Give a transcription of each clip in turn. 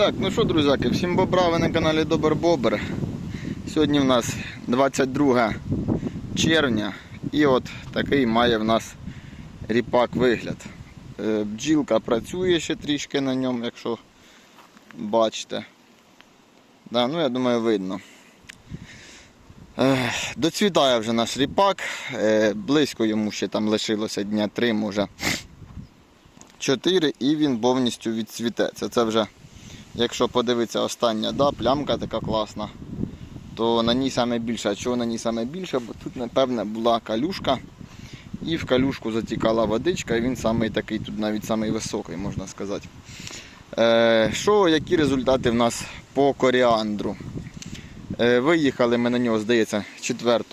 Так, ну що, друзяки, всім бобра, ви на каналі Добр Бобр. Сьогодні в нас 22 червня і от такий має в нас ріпак вигляд. Е, Бджілка працює ще трішки на ньому, якщо бачите. Да, ну я думаю, видно. Е, Доцвітає вже наш ріпак. Е, Близько йому ще там лишилося дня 3, може 4 і він повністю відцвіте. Це, це вже, якщо подивитися остання да, плямка така класна, то на ній саме більше. А чого на ній саме більше? Бо тут, напевне, була калюшка. І в калюшку затікала водичка, і він самий такий, тут навіть самий високий, можна сказати. Е, що, які результати в нас по коріандру? Е, виїхали ми на нього, здається, 4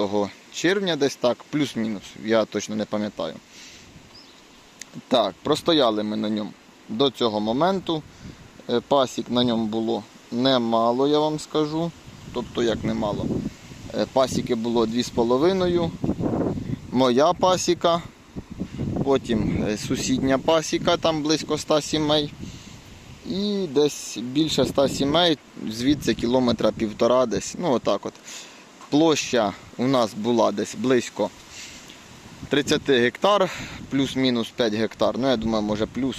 червня десь так, плюс-мінус, я точно не пам'ятаю. Так, простояли ми на ньому до цього моменту. Е, Пасік на ньому було немало, я вам скажу. Тобто як немало. Е, Пасіки було 2,5. Моя пасіка. Потім е, сусідня пасіка, там близько 100 сімей. І десь більше 100 сімей, звідси кілометра півтора десь. Ну отак от. Площа у нас була десь близько 30 гектар, плюс-мінус 5 гектар. Ну, я думаю, може плюс,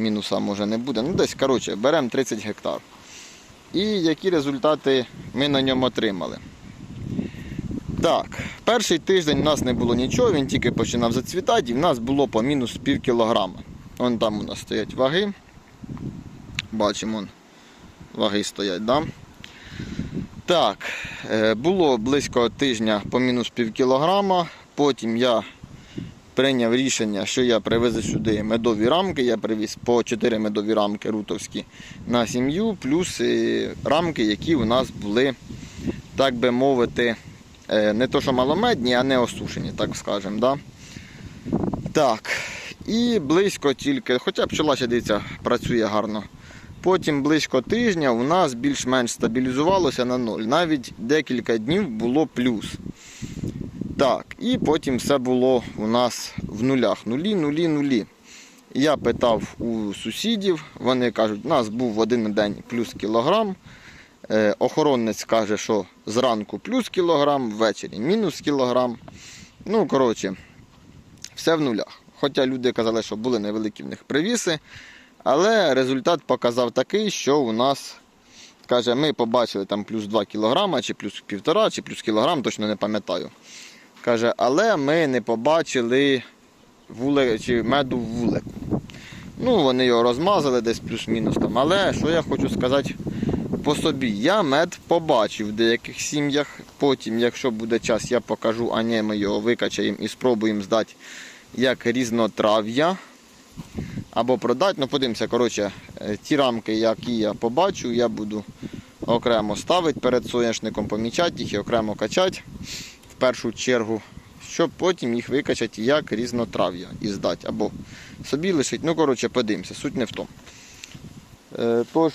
мінуса може не буде. Ну, десь, коротше, беремо 30 гектар. І які результати ми на ньому отримали? Так, перший тиждень у нас не було нічого, він тільки починав зацвітати, і в нас було по мінус пів кілограма. Вон там у нас стоять ваги. Бачимо, вон, ваги стоять, да? Так, е, було близько тижня по мінус пів кілограма. Потім я прийняв рішення, що я привезу сюди медові рамки. Я привіз по 4 медові рамки рутовські на сім'ю, плюс е, рамки, які у нас були, так би мовити, е, не то що маломедні, а не осушені, так скажемо. Да? Так. І близько тільки, хоча пчола ще дивіться, працює гарно. Потім близько тижня у нас більш-менш стабілізувалося на ноль. Навіть декілька днів було плюс. Так, і потім все було у нас в нулях. Нулі, нулі, нулі. Я питав у сусідів, вони кажуть, у нас був в один день плюс кілограм. Е, охоронець каже, що зранку плюс кілограм, ввечері мінус кілограм. Ну, коротше, все в нулях. Хоча люди казали, що були невеликі в них привіси. Але результат показав такий, що у нас, каже, ми побачили там плюс 2 кг, чи плюс 1,5, чи плюс кілограм, точно не пам'ятаю. Каже, але ми не побачили вуле, чи меду в вулику. Ну, вони його розмазали десь плюс-мінус там. Але що я хочу сказати по собі, я мед побачив в деяких сім'ях. Потім, якщо буде час, я покажу, а не ми його викачаємо і спробуємо здати як різнотрав'я. Або продати, ну подивимося, коротше, е, ті рамки, які я побачу, я буду окремо ставити перед соняшником, помічати їх і окремо качати першу чергу, щоб потім їх викачати як різнотрав'я і здати. Або собі лишити. Ну, коротше, подивимося, суть не в тому. Е, Тож,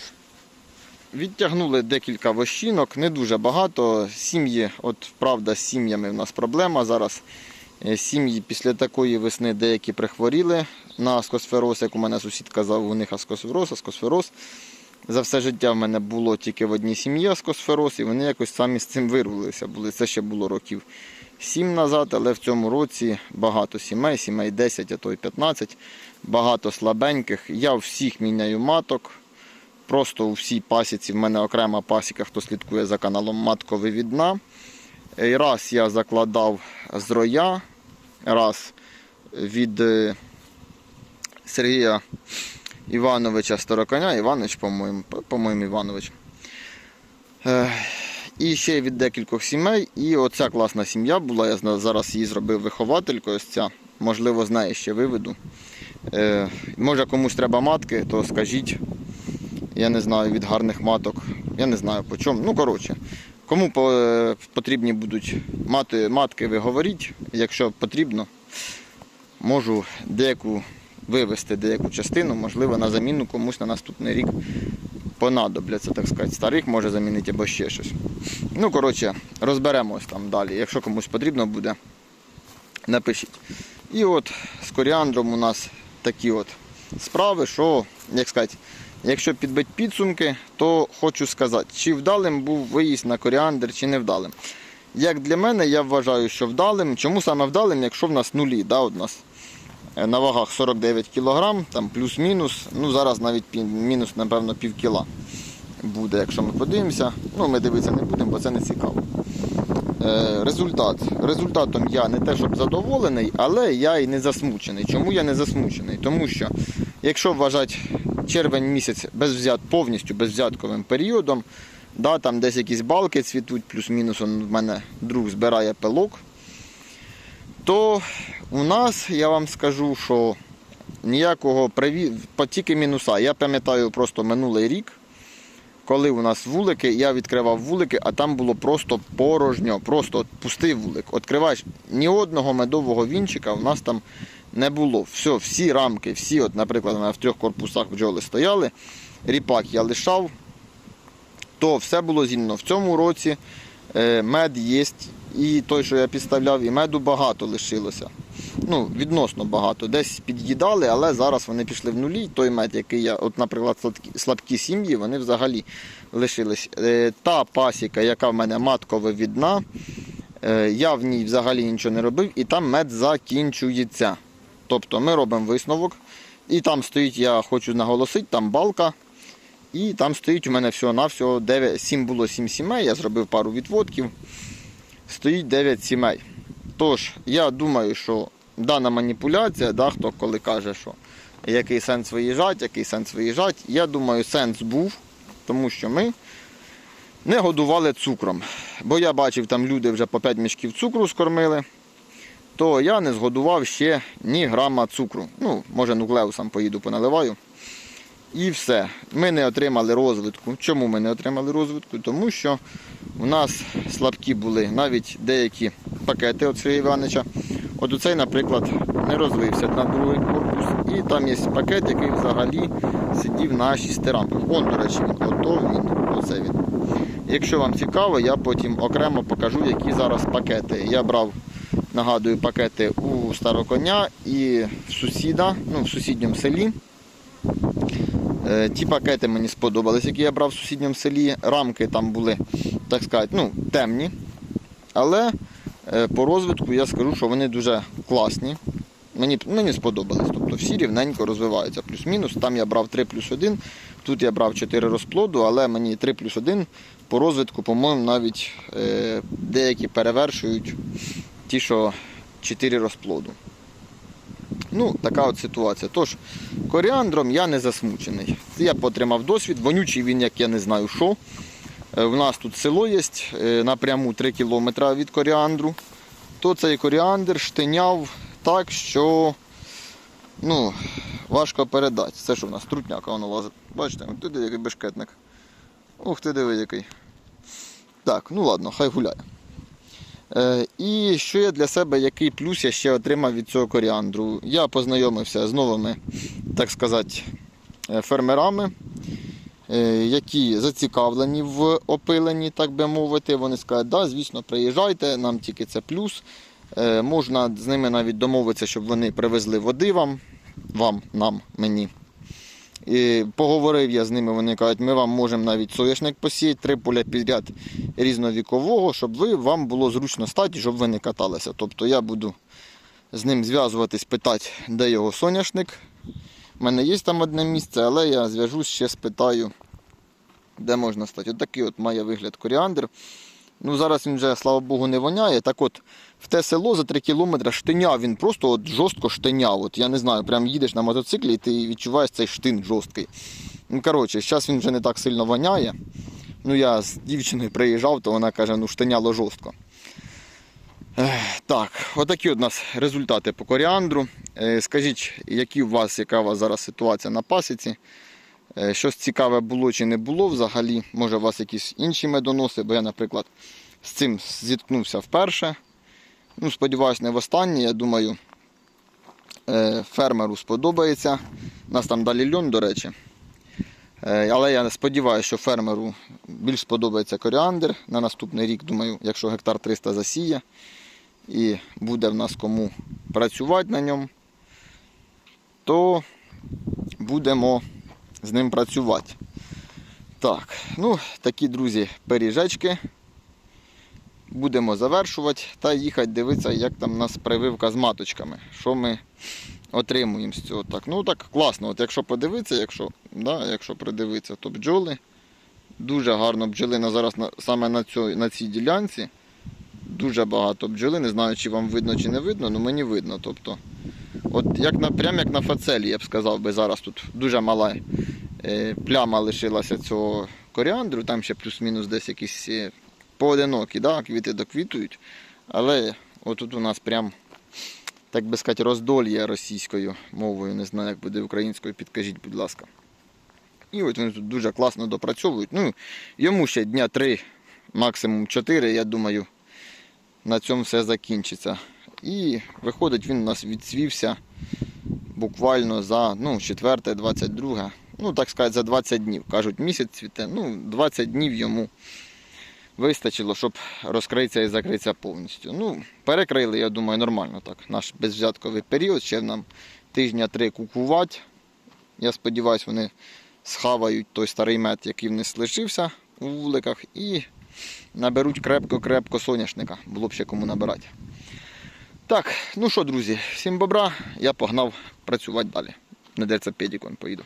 відтягнули декілька вощинок, не дуже багато. Сім'ї, от правда, з сім'ями в нас проблема зараз. Е, Сім'ї після такої весни деякі прихворіли на аскосфероз, як у мене сусід казав, у них аскосфероз, аскосфероз. За все життя в мене було тільки в одній сім'ї аскосфероз, і вони якось самі з цим вирвалися. Це ще було років 7 назад, але в цьому році багато сімей, сімей 10, а то й 15, багато слабеньких. Я всіх міняю маток. Просто у всій пасіці, в мене окрема пасіка, хто слідкує за каналом Матковивідна. І Раз я закладав з роя, раз від е, Сергія Івановича Староконя, Іванович, по-моєму, по-моєму, Іванович. Е, І ще від декількох сімей. І оця класна сім'я була. Я зараз її зробив вихователькою. Ось ця. Можливо, з неї ще виведу. Е, Може комусь треба матки, то скажіть. Я не знаю від гарних маток. Я не знаю по чому. Ну, коротше. Кому потрібні будуть мати, матки, ви говоріть. Якщо потрібно, можу деяку вивести деяку частину, можливо, на заміну комусь на наступний рік понадобляться, так сказати. Старих може замінити або ще щось. Ну, коротше, розберемось там далі. Якщо комусь потрібно буде, напишіть. І от з коріандром у нас такі от справи, що, як сказати, Якщо підбити підсумки, то хочу сказати, чи вдалим був виїзд на коріандр, чи не вдалим. Як для мене, я вважаю, що вдалим. Чому саме вдалим, якщо в нас нулі, да, у нас на вагах 49 кг, там плюс-мінус, ну зараз навіть мінус, напевно, пів кіла буде, якщо ми подивимося. Ну, ми дивитися не будемо, бо це не цікаво. Е, результат. Результатом я не те, щоб задоволений, але я і не засмучений. Чому я не засмучений? Тому що, якщо вважати червень місяць без взят, повністю безвзятковим періодом, да, там десь якісь балки цвітуть, плюс-мінус в мене друг збирає пилок, то у нас, я вам скажу, що ніякого приві... тільки мінуса. Я пам'ятаю просто минулий рік, коли у нас вулики, я відкривав вулики, а там було просто порожньо, просто пустий вулик. Відкриваєш ні одного медового вінчика у нас там не було. Все, всі рамки, всі, от, наприклад, в трьох корпусах бджоли стояли, ріпак я лишав, то все було зімно. В цьому році е, мед є, і той, що я підставляв, і меду багато лишилося. Ну, відносно багато. Десь під'їдали, але зараз вони пішли в нулі. Той мед, який я, от, наприклад, слабкі, сім'ї, вони взагалі лишились. Е, та пасіка, яка в мене маткове відна, е, я в ній взагалі нічого не робив, і там мед закінчується. Тобто ми робимо висновок, і там стоїть, я хочу наголосити, там балка. І там стоїть у мене всього-навсього 9, 7 було 7 сімей, я зробив пару відводків. Стоїть 9 сімей. Тож, я думаю, що дана маніпуляція, да, хто коли каже, що який сенс виїжджати, який сенс виїжджати, я думаю, сенс був, тому що ми не годували цукром. Бо я бачив, там люди вже по 5 мішків цукру скормили, то я не згодував ще ні грама цукру. Ну, може, нуклеусом поїду поналиваю. І все. Ми не отримали розвитку. Чому ми не отримали розвитку? Тому що у нас слабкі були навіть деякі пакети від Сергія Івановича. От оцей, наприклад, не розвився на другий корпус. І там є пакет, який взагалі сидів на шести рамках. Он, до речі, він. Ото. Оце він. Якщо вам цікаво, я потім окремо покажу, які зараз пакети. Я брав, нагадую, пакети у староконя і в сусіда, ну, в сусідньому селі. Е, Ті пакети мені сподобались, які я брав в сусідньому селі. Рамки там були, так сказати, ну, темні. Але е, по розвитку я скажу, що вони дуже класні. Мені, мені сподобались. Тобто всі рівненько розвиваються. Плюс-мінус. Там я брав 3 плюс 1, тут я брав 4 розплоду, але мені 3 плюс 1 по розвитку, по-моєму, навіть е, деякі перевершують ті, що 4 розплоду. Ну, така от ситуація. Тож, коріандром я не засмучений. Я потримав досвід, вонючий він, як я не знаю що. Е, В нас тут село є е, напряму 3 кілометри від коріандру. То цей коріандр штиняв так, що ну, важко передати. Це що в нас трутняка воно лазить. Бачите, туди який бешкетник. Ух ти диви який. Так, ну ладно, хай гуляє. Е, і що я для себе, який плюс я ще отримав від цього коріандру? Я познайомився з новими, так сказати, е, фермерами, е, які зацікавлені в опиленні, так би мовити. Вони скажуть, да, звісно, приїжджайте, нам тільки це плюс. Можна з ними навіть домовитися, щоб вони привезли води вам, вам, нам, мені. І поговорив я з ними, вони кажуть, ми вам можемо навіть соняшник посіяти, три поля підряд різновікового, щоб ви, вам було зручно стати, щоб ви не каталися. Тобто я буду з ним зв'язуватись, питати, де його соняшник. У мене є там одне місце, але я зв'яжусь ще спитаю, де можна стати. От такий от має вигляд коріандр. Ну, зараз він вже, слава Богу, не воняє. Так от, в те село за 3 кілометри штиняв, він просто от жорстко штиняв. От, я не знаю, прям їдеш на мотоциклі і ти відчуваєш цей штин жорсткий. Ну, коротше, зараз він вже не так сильно воняє. Ну, я з дівчиною приїжджав, то вона каже, ну штиняло жорстко. Так, отакі от у нас результати по коріандру. Е, Скажіть, які у вас, яка у вас зараз ситуація на пасіці? Е, Щось цікаве було чи не було взагалі. Може у вас якісь інші медоноси, бо я, наприклад, з цим зіткнувся вперше. Ну, сподіваюсь, не востаннє. Я думаю, е, фермеру сподобається. У нас там далі льон, до речі. Е, Але я сподіваюся, що фермеру більш сподобається коріандр. На наступний рік, думаю, якщо гектар 300 засіє і буде в нас кому працювати на ньому, то будемо з ним працювати. Так, ну, такі, друзі, пиріжечки. Будемо завершувати та їхати дивитися, як там у нас прививка з маточками. Що ми отримуємо з цього. Так, ну так класно. От якщо подивитися, якщо, да, якщо придивитися, то бджоли дуже гарно бджолина зараз на, саме на, цій, на цій ділянці. Дуже багато бджоли. Не знаю, чи вам видно, чи не видно, але мені видно. Тобто, от як на, прям як на фацелі, я б сказав би, зараз тут дуже мала е, пляма лишилася цього коріандру, там ще плюс-мінус десь якісь е, поодинокі, да, квіти доквітують. Але отут у нас прям, так би сказати, роздольє російською мовою, не знаю, як буде українською, підкажіть, будь ласка. І от вони тут дуже класно допрацьовують. Ну, йому ще дня 3, максимум 4, я думаю, на цьому все закінчиться. І виходить, він у нас відцвівся буквально за ну, 4, 22, ну так сказати, за 20 днів. Кажуть, місяць цвіте, ну 20 днів йому вистачило, щоб розкритися і закритися повністю. Ну, перекрили, я думаю, нормально так. Наш безвзятковий період, ще нам тижня три кукувати. Я сподіваюся, вони схавають той старий мед, який в них лишився у вуликах, і наберуть крепко-крепко соняшника. Було б ще кому набирати. Так, ну що, друзі, всім бобра, я погнав працювати далі. Недеться педікон поїду.